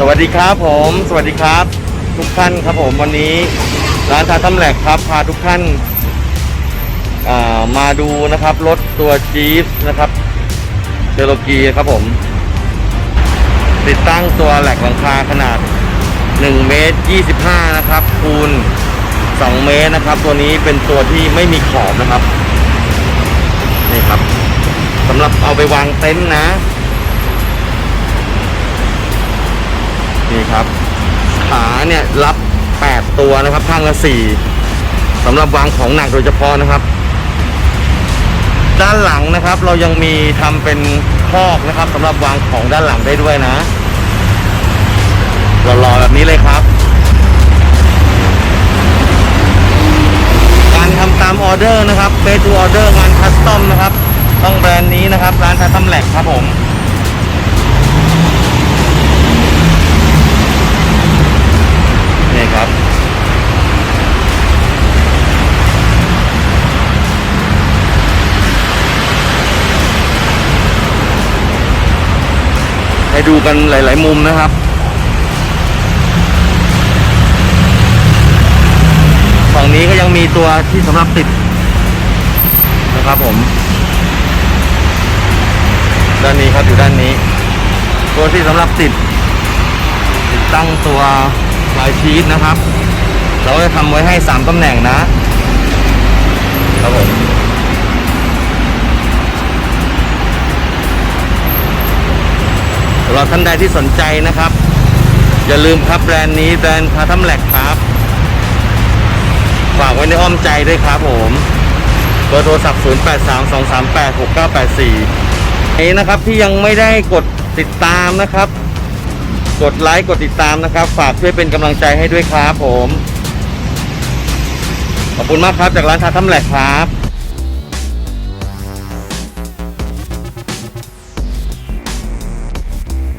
สวัสดีครับผม สวัสดีครับ ทุกท่านครับผมวันนี้ร้านทาทัมแหลกครับพาทุกท่านามาดูนะครับรถตัวจี๊ปนะครับเชโรกีครับผม ติดตั้งตัวแหลกหลังคาขนาด1เมตร25 นะครับ คูณ 2 เมตรนะครับ ตัวนี้เป็นตัวที่ไม่มีขอบนะครับนี่ครับสำหรับเอาไปวางเต็นท์นะ ครับ ขาเนี่ยรับ 8 ตัวนะครับข้างละ4สำหรับวางของหนักโดยเฉพาะนะครับ ด้านหลังนะครับ เรายังมีทำเป็นคอกนะครับสำหรับวางของด้านหลังได้ด้วยนะหล่อๆแบบนี้เลยครับ การทำตามออเดอร์นะครับเ a ส e ูออเดอร์งานคัสตอมนะครับ ต้องแบรนด์นี้นะครับ ร้านทัตัมแหลกครับผม ให้ดูกันหลาย ๆ มุมนะครับ ฝั่งนี้ก็ยังมีตัวที่สำหรับติดนะครับผม ด้านนี้ครับอยู่ด้านนี้ ตัวที่สำหรับติด ติดตั้งตัวลายชีสนะครับ เราจะทำไว้ให้ 3ตำแหน่งนะครับผม สำหรับท่านใดที่สนใจนะครับ อย่าลืมครับแบรนด์นี้แบรนด์พาทัมแลกครับ ฝากไว้ในอ้อมใจด้วยครับผมเบอร์โทรศัพท์ 0832386984 นี้นะครับที่ยังไม่ได้กดติดตามนะครับ กดไลค์กดติดตามนะครับ ฝากช่วยเป็นกำลังใจให้ด้วยครับผม ขอบคุณมากครับจากร้านทาทัมแหลกครับ